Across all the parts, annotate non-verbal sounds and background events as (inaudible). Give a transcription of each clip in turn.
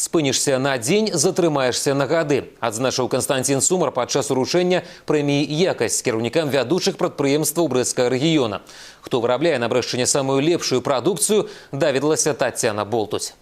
Спынішся на дзень, затрымаешься на гады. Адзначыў Константин Сумар падчас уручэння прэміі якасць кіраўнікам вядучых прадпрыемстваў брэскага рэгіёна. Хто вырабляе на брэшчыне самую лепшую прадукцыю, даведалася Тацяна Болтуць.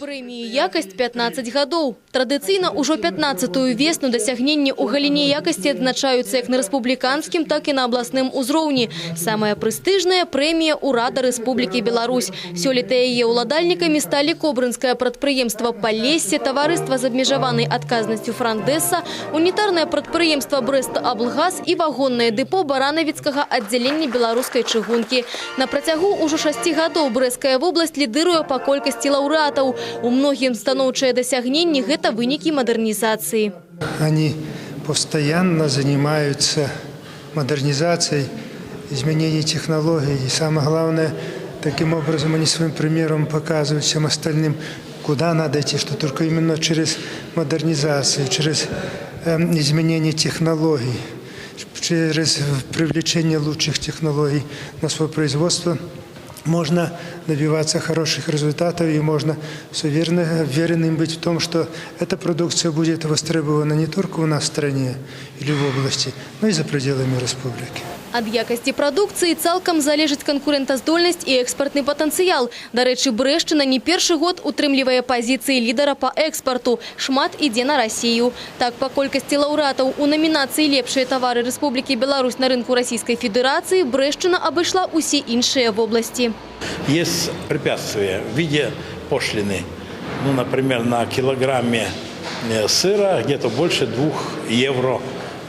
Прэміі якасць 15 гадоў. Традыцыйна ўжо 15-ю весну дасягненні ў галіне якасці адзначаюцца як на рэспубліканскім, так і на абласным узроўні. Самая прэстыжная прэмія ўрада Рэспублікі Беларусь. Сёлета яе ўладальнікамі сталі Кобрынскае прадпрыемства Палессе, таварыства з абмежаванай адказнасцю Франдэса, унітарнае прадпрыемства Брэста Аблгаз і вагоннае дэпо баранавіцкага аддзялення беларускай чыгункі. На працягу ўжо шасці гадоў Брэская вобласць лідыруе па колькасці лаўрэатаў. У многім станоўчыя дасягненні гэта вынікі мадэрнізацыі. Они постоянно занимаются модернизацией, изменением технологий. И самое главное, таким образом они своим примером показывают всем остальным, куда надо идти, что только именно через модернизацию, через эм, изменение технологий, через привлечение лучших технологий на свое производство можно добиваться хороших результатов и можно с уверенным быть в том, что эта продукция будет востребована не только у нас в стране или в области, но и за пределами республики. Ад якасці прадукцыі цалкам залежыць канкурэнтаздольнасць і экспартны патэнцыял. Дарэчы, Брэшчына не першы год утрымлівае пазіцыі лідара па экспарту. Шмат ідзе на Расію. Так, па колькасці лаўрэатаў у намінацыі лепшыя тавары Рэспублікі Беларусь на рынку Расійскай Федэрацыі Брэшчына абышла ўсе іншыя вобласці. Есть препятствия в виде пошлины. Ну, например, на килограмме э, сыра где-то больше двух евро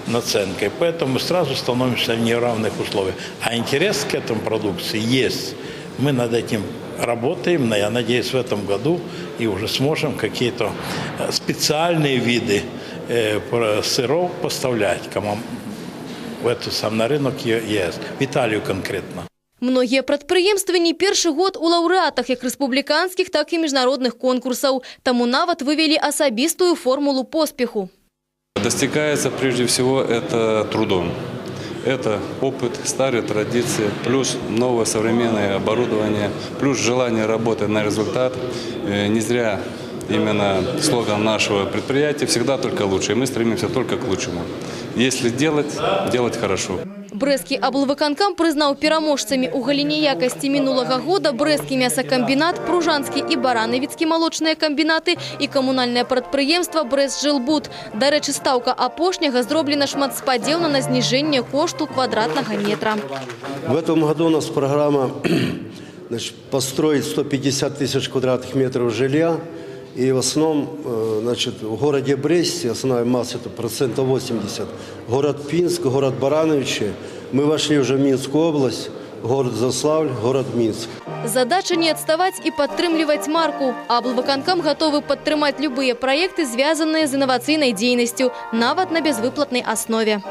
наценкой. Поэтому мы сразу становимся в неравных условиях. А интерес к этому продукции есть. Мы над этим работаем, но я надеюсь, в этом году и уже сможем какие-то э, специальные виды э, про- сыров поставлять кому в эту сам на рынок ЕС, в Италию конкретно. Многія прадпрыемствы не першы год у лаўрэатах як рэспубліканскіх, так і міжнародных конкурсаў. Таму нават вывелі асабістую формулу поспеху. Достигается прежде всего это трудом. Это опыт, старые традиции, плюс новое современное оборудование, плюс желание работать на результат. Э, Не зря именно слоган нашего предприятия «Всегда только лучше». И мы стремимся только к лучшему. Если делать, делать хорошо. Брэскі аблвыканкам прызнаў пераможцамі ў галіне якасці мінулага года брэскі мясакамбінат, пружанскі і баранавіцкі малочныя камбінаты і камунальнае прадпрыемства Брэст-Жылбуд. Дарэчы, стаўка апошняга зроблена шматспадзеўна на зніжэнне кошту квадратнага метра. В этом году у нас программа (clears throat) значит, построить 150 тысяч квадратных метров жилья. И в основном э, значит, в городе Бресте, основная масса это процентов 80, город Пинск, город Барановичи. Мы вошли уже в Минскую область, город Заславль, город Минск. Задача не адставаць і падтрымліваць марку. Аблвыканкам гатовы падтрымаць любыя праекты, звязаныя з інавацыйнай дзейнасцю, нават на бязвыплатнай аснове.